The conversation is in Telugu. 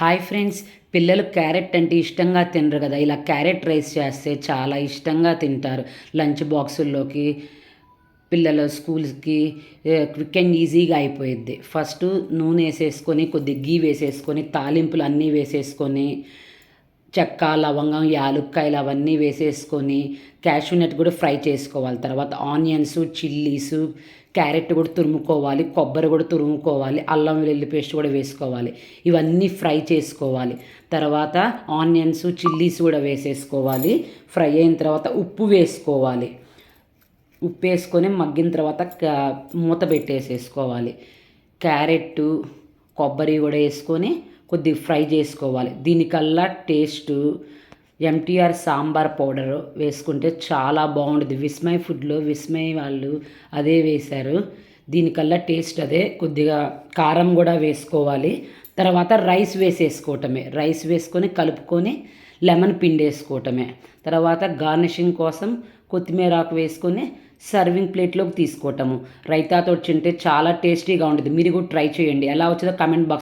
హాయ్ ఫ్రెండ్స్ పిల్లలు క్యారెట్ అంటే ఇష్టంగా తినరు కదా. ఇలా క్యారెట్ రైస్ చేస్తే చాలా ఇష్టంగా తింటారు. లంచ్ బాక్సుల్లోకి పిల్లల స్కూల్స్కి క్విక్ అండ్ ఈజీగా అయిపోయిద్ది. ఫస్ట్ నూనె వేసేసుకొని కొద్ది గీ వేసేసుకొని తాలింపులు అన్నీ వేసేసుకొని చెక్క లవంగం యాలుక్కాయలు అవన్నీ వేసేసుకొని క్యాషూ నట్ కూడా ఫ్రై చేసుకోవాలి. తర్వాత ఆనియన్స్ చిల్లీస్ క్యారెట్ కూడా తురుముకోవాలి కొబ్బరి కూడా తురుముకోవాలి అల్లం వెల్లుల్లి పేస్ట్ కూడా వేసుకోవాలి. ఇవన్నీ ఫ్రై చేసుకోవాలి. తర్వాత ఆనియన్స్ చిల్లీస్ కూడా వేసేసుకోవాలి. ఫ్రై అయిన తర్వాత ఉప్పు వేసుకోవాలి. ఉప్పు వేసుకొని మగ్గిన తర్వాత క- మూత పెట్టేసేసుకోవాలి. క్యారెట్ కొబ్బరి కూడా వేసుకొని కొద్దిగా ఫ్రై చేసుకోవాలి. దీనికల్లా టేస్ట్ ఎంటీఆర్ సాంబార్ పౌడర్ వేసుకుంటే చాలా బాగుంటుంది విస్మయ్ ఫుడ్లో విస్మయ్ వాళ్ళు అదే వేశారు. దీనికల్లా టేస్ట్ అదే. కొద్దిగా కారం కూడా వేసుకోవాలి. తర్వాత రైస్ వేసేసుకోవటమే. రైస్ వేసుకొని కలుపుకొని లెమన్ పిండి వేసుకోవటమే తర్వాత గార్నిషింగ్ కోసం కొత్తిమీర ఆకు వేసుకొని సర్వింగ్ ప్లేట్లోకి తీసుకోవటము. రైతాతో తింటే చాలా టేస్టీగా ఉంటుంది మీరు కూడా ట్రై చేయండి. ఎలా వచ్చిందో కమెంట్ బాక్స్